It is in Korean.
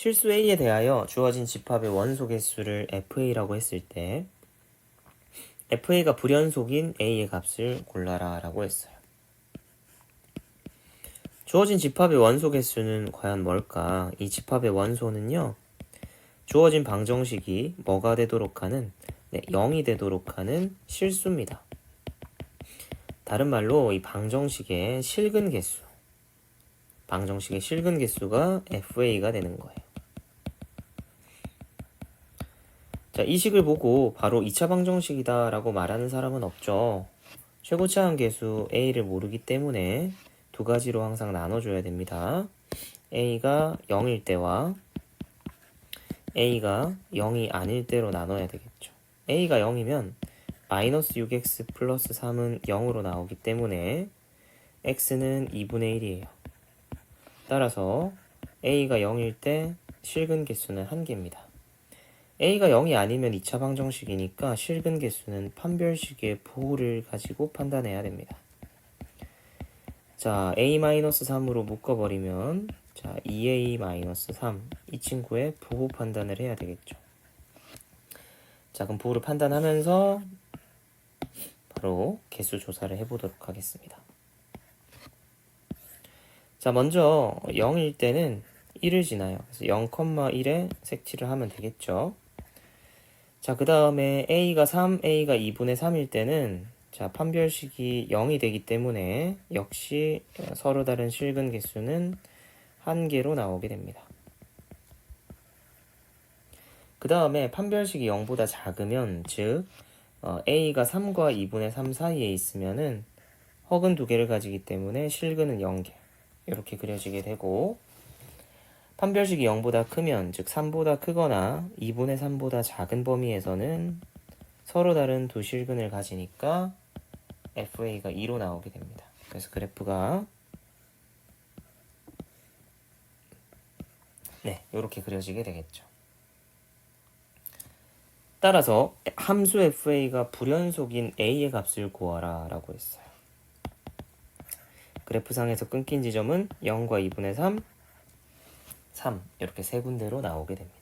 실수 A에 대하여 주어진 집합의 원소 개수를 FA라고 했을 때 FA가 불연속인 A의 값을 골라라 라고 했어요. 주어진 집합의 원소 개수는 과연 뭘까? 이 집합의 원소는요. 주어진 방정식이 뭐가 되도록 하는 네, 0이 되도록 하는 실수입니다. 다른 말로 이 방정식의 실근 개수 방정식의 실근 개수가 FA가 되는 거예요. 자, 이 식을 보고 바로 2차 방정식이다라고 말하는 사람은 없죠. 최고차항 개수 A를 모르기 때문에 두 가지로 항상 나눠줘야 됩니다. A가 0일 때와 A가 0이 아닐 때로 나눠야 되겠죠. A가 0이면 마이너스 6x 플러스 3은 0으로 나오기 때문에 x는 2분의 1이에요. 따라서 a가 0일 때 실근 개수는 1개입니다. A가 0이 아니면 2차 방정식이니까 실근 개수는 판별식의 부호를 가지고 판단해야 됩니다. 자, a-3으로 묶어버리면 자, 2a-3 이 친구의 부호 판단을 해야 되겠죠. 자, 그럼 부호를 판단하면서 바로 개수 조사를 해보도록 하겠습니다. 자, 먼저 0일 때는 1을 지나요. 그래서 0,1에 색칠을 하면 되겠죠. 자, 그 다음에 a가 3, a가 2분의 3일 때는 자, 판별식이 0이 되기 때문에 역시 서로 다른 실근 개수는 한 개로 나오게 됩니다. 그 다음에 판별식이 0보다 작으면 즉 어, a가 3과 2분의 3 사이에 있으면은 허근 두 개를 가지기 때문에 실근은 0개 이렇게 그려지게 되고 판별식이 0보다 크면 즉 3보다 크거나 2분의 3보다 작은 범위에서는 서로 다른 두 실근을 가지니까 FA가 2로 나오게 됩니다. 그래서 그래프가 네, 이렇게 그려지게 되겠죠. 따라서 함수 FA가 불연속인 A의 값을 구하라 라고 했어요. 그래프상에서 끊긴 지점은 0과 2분의 3, 3 이렇게 세 군데로 나오게 됩니다.